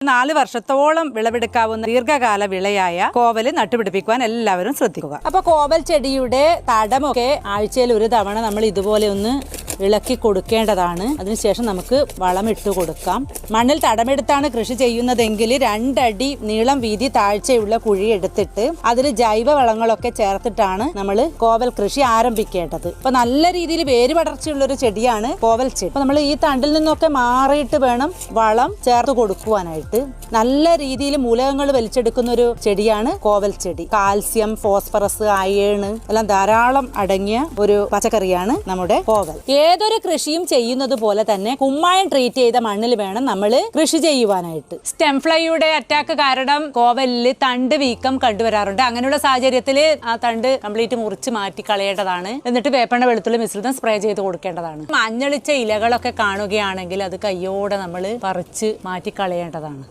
നാല് വർഷത്തോളം വിളവെടുക്കാവുന്ന ദീർഘകാല വിളയായ കോവൽ നട്ടുപിടിപ്പിക്കുവാൻ എല്ലാവരും ശ്രദ്ധിക്കുക. അപ്പൊ കോവൽ ചെടിയുടെ തടമൊക്കെ ആഴ്ചയിൽ ഒരു തവണ നമ്മൾ ഇതുപോലെ ഒന്ന് ഇളക്കി കൊടുക്കേണ്ടതാണ്. അതിനുശേഷം നമുക്ക് വളമിട്ട് കൊടുക്കാം. മണ്ണിൽ തടമെടുത്താണ് കൃഷി ചെയ്യുന്നതെങ്കിൽ രണ്ടടി നീളം വീതി താഴ്ചയുള്ള കുഴി എടുത്തിട്ട് അതിൽ ജൈവ വളങ്ങളൊക്കെ ചേർത്തിട്ടാണ് നമ്മൾ കോവൽ കൃഷി ആരംഭിക്കേണ്ടത്. അപ്പൊ നല്ല രീതിയിൽ വേര് പടർച്ചയുള്ള ഒരു ചെടിയാണ് കോവൽ ചെടി. അപ്പൊ നമ്മൾ ഈ തണ്ടിൽ നിന്നൊക്കെ മാറിയിട്ട് വേണം വളം ചേർത്ത് കൊടുക്കുവാനായിട്ട്. നല്ല രീതിയിൽ മൂലകങ്ങൾ വലിച്ചെടുക്കുന്ന ഒരു ചെടിയാണ് കോവൽ ചെടി. കാൽസ്യം ഫോസ്ഫറസ് അയേണ് എല്ലാം ധാരാളം അടങ്ങിയ ഒരു പച്ചക്കറിയാണ് നമ്മുടെ കോവൽ. ഏതൊരു കൃഷിയും ചെയ്യുന്നത് പോലെ തന്നെ കുമ്മായം ട്രീറ്റ് ചെയ്ത മണ്ണിൽ വേണം നമ്മൾ കൃഷി ചെയ്യുവാനായിട്ട്. സ്റ്റെം ഫ്ലൈയുടെ അറ്റാക്ക് കാരണം കോവലിൽ തണ്ട് വീക്കം കണ്ടുവരാറുണ്ട്. അങ്ങനെയുള്ള സാഹചര്യത്തിൽ ആ തണ്ട് കംപ്ലീറ്റ് മുറിച്ച് മാറ്റി കളയേണ്ടതാണ്. എന്നിട്ട് വേപ്പണ്ണ വെളുത്തുള്ളി മിശ്രിതം സ്പ്രേ ചെയ്ത് കൊടുക്കേണ്ടതാണ്. മഞ്ഞളിച്ച ഇലകളൊക്കെ കാണുകയാണെങ്കിൽ അത് കയ്യോടെ നമ്മൾ പറിച്ച് മാറ്റി കളയേണ്ടതാണ്.